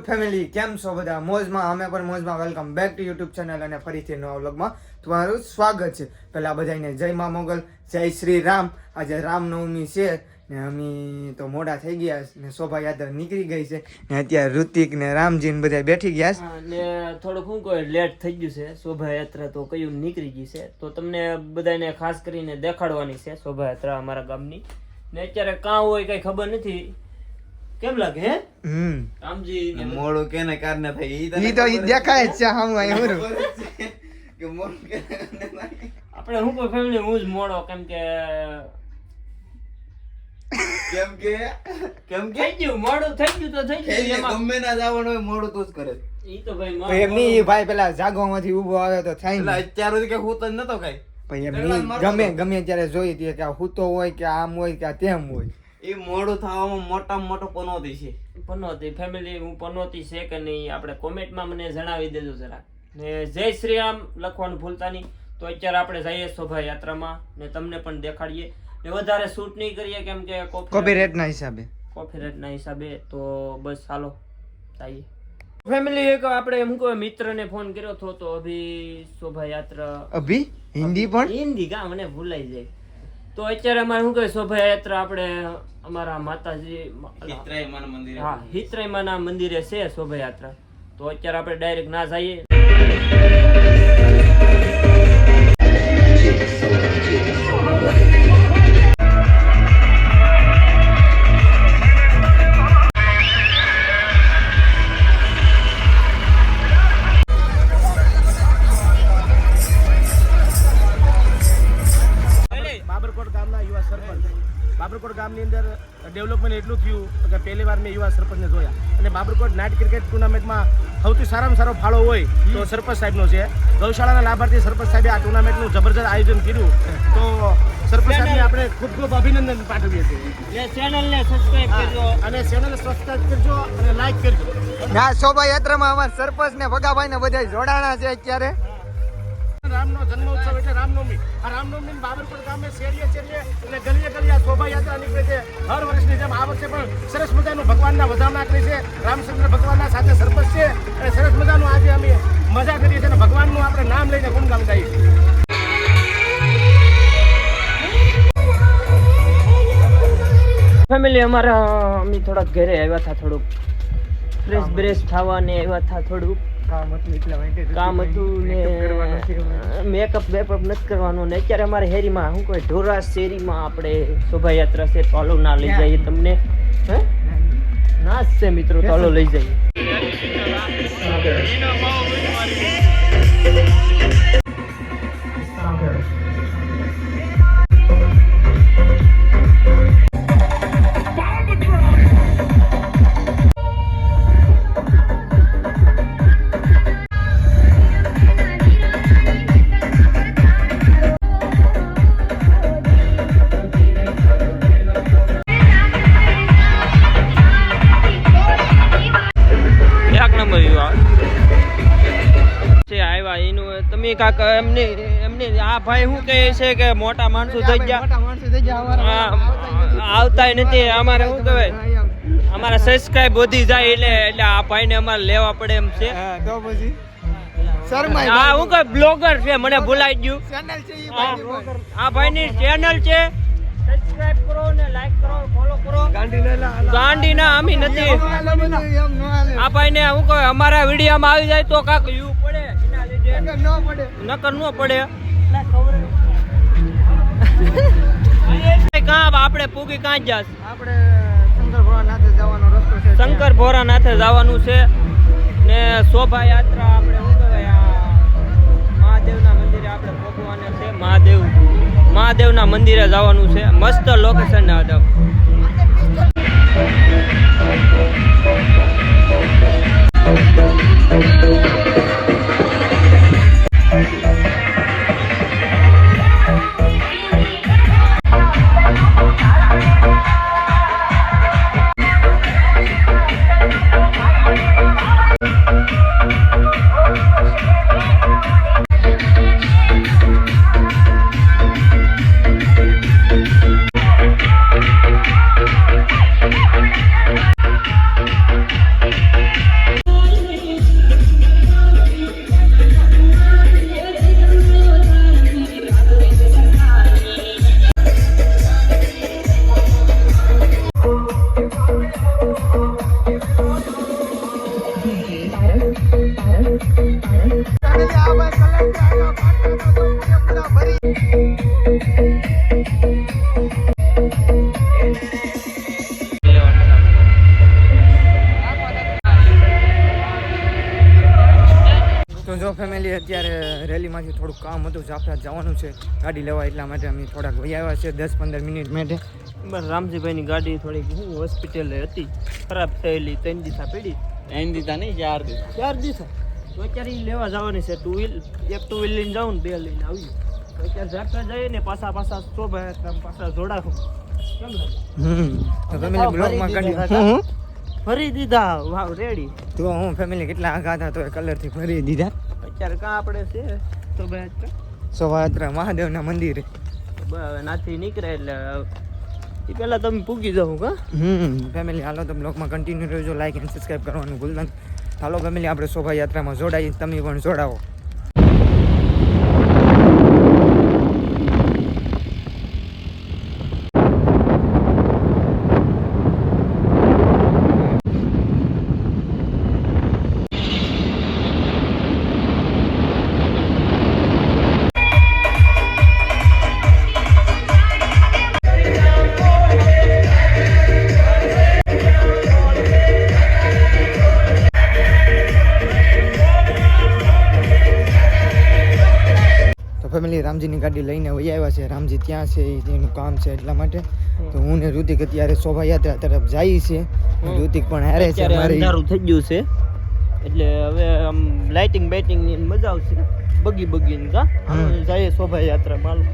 Family કેમ છો બધા? મોજમાં, અમે પણ મોજમાં. Welcome back to YouTube channel અને ફરીથી નવા વ્લોગમાં તમારું સ્વાગત છે. પહેલાં બધાને જય મા મોગલ, જય શ્રી રામ. આજે રામનવમી છે ને અમે તો મોડા થઈ ગયા ને શોભાયાત્રા નીકળી ગઈ છે ને અત્યારે ઋતિક ને રામજી ને બધા બેઠી ગયા છે. ને થોડુંક શું કહે લેટ થઈ ગયું છે. શોભાયાત્રા તો કયું નીકળી ગઈ છે. તો તમને બધાને ખાસ કરીને દેખાડવાની છે શોભાયાત્રા અમારા ગામની. ને અત્યારે કાં હોય કઈ ખબર નથી. કેમ લાગે હે? હમ. આમજી મોડું કેને કારણે થઈ ઈ તો ઈ દેખાય છે? હામું અહીં છે? હું ખબર જ છે કે મોડું કે આપણે હું કોઈ ફેમિલી હું જ મોડો કેમ કે કેમ કે? કેમ કે? થઈ ગયું મોડું થઈ ગયું તો થઈ ગયું એમાં ગમે ના જવાનું હોય મોડું તું જ કરે. ઈ તો ભાઈ એમની ઈ ભાઈ પેલા જાગવામાંથી ઊભો આવે તો થાય ને. અત્યાર સુધી કે હું તો નતો કઈ એમની ગમે ગમે ત્યારે જોઈ તે કે આ હૂતો હોય કે આમ હોય કે આ તેમ હોય. એ મોડું થવામાં મોટામાં મોટો પનોતી છે. પનોતી ફેમિલી હું પનોતી છે કે નહીં આપણે કોમેન્ટમાં મને જણાવી દેજો જરા ને જય શ્રી રામ લખવાનું ભૂલતા નહીં. તો અત્યારે આપણે જઈએ શોભાયાત્રામાં ને તમને પણ દેખાડીએ. ને વધારે શૂટ નહીં કરીએ કેમ કે કોપીરાઇટ ના હિસાબે. કોપીરાઇટના હિસાબે તો બસ ચાલો જઈએ ફેમિલી એક આપણે એમ કહો મિત્રને ફોન કર્યો તો તો અભી શોભાયાત્રા અભી? હિન્દી પણ? હિન્દી કા? મને ભૂલાઈ જાય. તો અત્યારે અમારે શું કહે શોભાયાત્રા આપણે અમારા માતાજી હિતરાઈ માના મંદિરે. હા હિત્રયમાના મંદિરે છે શોભાયાત્રા. તો અત્યારે આપણે ડાયરેક્ટ ના જઈએ. બાબરકોટ કે પહેલી વાર મેં યુવા સરપંચને જોયા. અને બાબરકોટ નાઇટ ક્રિકેટ ટુર્નામેન્ટમાં સૌથી સારામાં સારો ફાળો હોય તો સરપંચ સાહેબનો છે. ગૌશાળાના લાભાર્થી સરપંચ સાહેબે આ ટુર્નામેન્ટનું જબરજસ્ત આયોજન કર્યું. તો સરપંચ સાહેબને આપણે ખૂબ ખૂબ અભિનંદન પાઠવીએ છીએ. ચેનલને સબસ્ક્રાઇબ કરજો. અને ચેનલને સબસ્ક્રાઇબ કરજો અને લાઈક કરજો. આ શોભાયાત્રામાં અમારા સરપંચ ને ભગાભાઈ ને બધા જોડાણા છે અત્યારે. રામનો જન્મોત્સવ એટલે રામનવમી. આ રામનવમી બાબરપુર ગામે શેરીએ શેરીએ અને આ શોભાયાત્રા નીકળે છે. હર વર્ષની જેમ આ વર્ષે પણ સરસ મજાનું ભગવાનના વધામણા કરી છે. રામચંદ્ર ભગવાનના સાથે સરપંચ છે. અને સરસ મજાનું આજે અમે મજા કરીએ છીએ અને ભગવાનનું આપણે નામ લઈને ગુણગાન ગાઈએ છીએ. ફેમિલી અમારા, અમે થોડાક ઘરે આવ્યા હતા થોડુંક. ફ્રેશ બ્રેશ થવા ને આવ્યા હતા થોડુંક. કામ હતું એટલા માટે કામ હતું ને મેકઅપ બેકઅપ નથી કરવાનો. ને અત્યારે અમારે હેરીમાં શું કહે ઢોરા શેરીમાં આપણે શોભાયાત્રા છે તોલો ના લઈ જઈએ તમને. હે? ના જ છે મિત્રો તોલો લઈ જઈએ. તમે કાક એમને એમને આ ભાઈ શું કહે છે કે મોટા માણસો થઈ ગયા મોટા માણસો થઈ ગયા અમારા આ- આવતાય નથી અમારે શું કહેવાય અમારા સબસ્ક્રાઇબ વધી જાય એટલે એટલે આ ભાઈને અમારે લેવા પડે એમ છે હા, તો પછી શર્માય હું કઈ બ્લોગર છે મને ભૂલાઈ ગયું ચેનલ છે ઈ આ ભાઈની ચેનલ છે સબસ્ક્રાઇબ કરો ને લાઈક કરો ફોલો કરો ગાંડી ના અમી નથી. આ ભાઈને શું કહે અમારા વિડીયોમાં આવી જાય તો કાક યુ પડે નકર ન પડે. કાં આપણે પૂગી કાં જાસ આપણે શંકર ભગવાન નાથે જવાનો રસ્તો છે શંકર ભોરાનાથે જવાનું છે ને શોભા યાત્રા આપણે શું કહેવાય આ મહાદેવના મંદિરે આપણે ભોગવાને છે. મહાદેવ મહાદેવના મંદિરે જવાનું છે. મસ્ત લોકેશન ના Thank you. રેલીમાંથી થોડુંક કામ હતું જાફરા જવાનું છે. ગાડી લેવા એટલા માટે અમે થોડાક વહી આવ્યા છે દસ પંદર મિનિટ માટે. બસ રામજીભાઈની ગાડી થોડીક હું હોસ્પિટલે હતી ખરાબ થયેલી ત્રણ દિશા પડી. ત્રણ દિશા નહીં ચાર દિશા. ચાર દિશા. તો અત્યારે લેવા જવાની છે ટુ વ્હીલ એક ટુ વ્હીલ લઈને જાઉં ને બે લઈને આવી તો અત્યારે જાફરા જઈએ ને પાછા પાછા શોભા પાછા જોડાવું હમ. ફેમિલી બ્લોગમાં ફરી દીધા વાવ રેડી. તો હું ફેમિલી કેટલા આઘા હતા તો એ કલરથી ફરી દીધા. અત્યારે કાં આપણે છે? તો ભાઈ શોભાયાત્રા મહાદેવના મંદિરે. હવે નાથી નીકળે એટલે એ પહેલા તમે પૂગી જાઉં કા હમ ફેમિલી હાલો તમે બ્લોગમાં કન્ટિન્યુ રહેજો લાઈક એન્ડ સબસ્ક્રાઈબ કરવાનું ભૂલતા. હાલો ફેમિલી આપણે શોભાયાત્રામાં જોડાઈએ તમે પણ જોડાવો રામજીની ગાડી લઈને વહી આવ્યા છે. રામજી ત્યાં છે એનું કામ છે એટલા માટે. તો હું ને ઋતિક અત્યારે શોભાયાત્રા તરફ જઈએ છે. ઋતિક પણ હારે છે અંધારું થઈ ગયું છે. એટલે હવે આમ લાઇટિંગ બેટિંગની ની મજા આવશે. બગી બગી ને કા. જઈએ શોભાયાત્રા માલ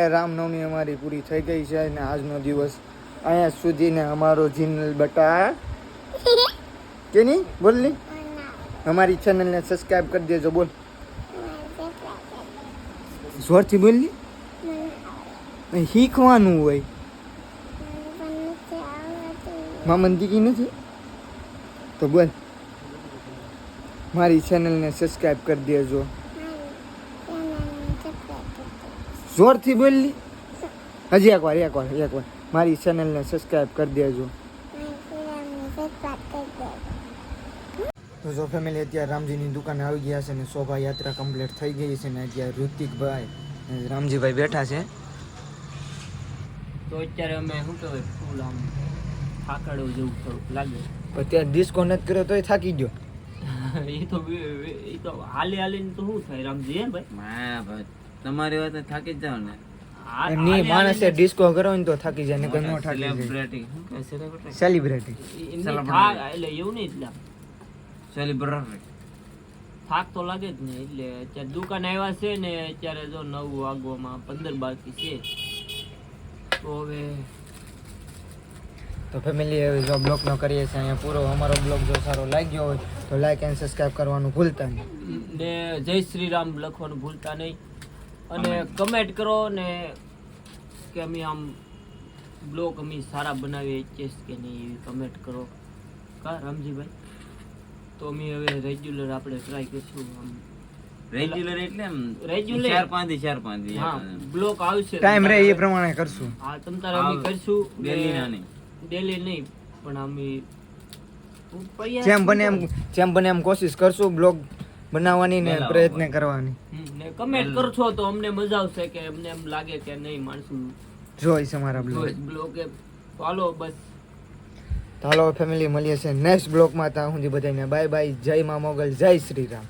અત્યારે રામનવમી અમારી પૂરી થઈ ગઈ છે અને આજનો દિવસ અહીંયા સુધીને અમારો જીનલ બટા. કે નહીં બોલ અમારી ચેનલને સબસ્ક્રાઈબ કરી દેજો, બોલ. જોરથી બોલની? શીખવાનું હોય. મામન દીકી નથી? તો બોલ. મારી ચેનલને સબસ્ક્રાઈબ કરી દેજો. જોરથી બોલી હજી એકવાર એકવાર એકવાર. મારી ચેનલને સબસ્ક્રાઈબ કરી દેજો. તો જો ફેમિલી અત્યારે રામજીની દુકાને આવી ગયા છે ને શોભાયાત્રા કમ્પ્લીટ થઈ ગઈ છે ને અત્યારે ઋતિકભાઈ અને રામજીભાઈ બેઠા છે. તો અત્યારે અમે શું કહેવાય ફૂલ આમ થાકડો જેવું થોડુંક લાગે. પણ ત્યાં ડિસ્કો નથી કર્યો તોય થાકી ગયો. એ તો એ તો હાલે હાલીને તો શું થાય રામજી હે ભાઈ? હા ભાઈ તમારી વાત થાકી જ જાવ ને. નહીં હાલે માણસે ડિસ્કો કરો ને તો થાકી જાય ને કોઈ ન થાકી જાય. સેલિબ્રિટી સેલિબ્રિટી એટલે એવું નહીં એટલે. સેલિબ્રિટી થાક તો લાગે જ ને એટલે અત્યારે દુકાન આવ્યા છે ને અત્યારે જો નવ વાગવામાં પંદર બાકી છે. તો હવે તો ફેમિલી હવે જો બ્લોગ નો કરીએ છીએ અહીંયા પૂરો અમારો બ્લોગ જો સારો લાગ્યો હોય તો લાઈક એન્ડ સબસ્ક્રાઈબ કરવાનું ભૂલતા નહીં. ને જય શ્રી રામ લખવાનું ભૂલતા નહીં. અને કમેન્ટ કરો ને કે અમે આમ બ્લોગ અમે સારા બનાવીએ છીએ કે નહીં એવી કમેન્ટ કરો. કા રામજીભાઈ? તો અમે હવે રેગ્યુલર આપણે ટ્રાય કરીશું આમ. રેગ્યુલર એટલે એમ રેગ્યુલર ચાર પાંચ ચાર પાંચ હા બ્લોક આવશે. ટાઈમ રહે એ પ્રમાણે કરશું. હા તમ તારે અમે. કરશું. ડેલી ના નહીં. ડેલી નહીં પણ અમે જેમ બને એમ જેમ બને એમ કોશિશ કરશું બ્લોગ બનાવવાની ને પ્રયત્ન કરવાની. ને કમેન્ટ કરશો તો અમને મજા આવશે કે અમને એમ લાગે કે નહીં માણસો જોઈ છે મારા બ્લોગ. બ્લોગ ફોલો બસ. હાલો ફેમિલી મળીએ છે નેક્સ્ટ બ્લોગમાં. ત્યાં સુધી બધાને બાય બાય જય મા મોગલ જય શ્રી રામ.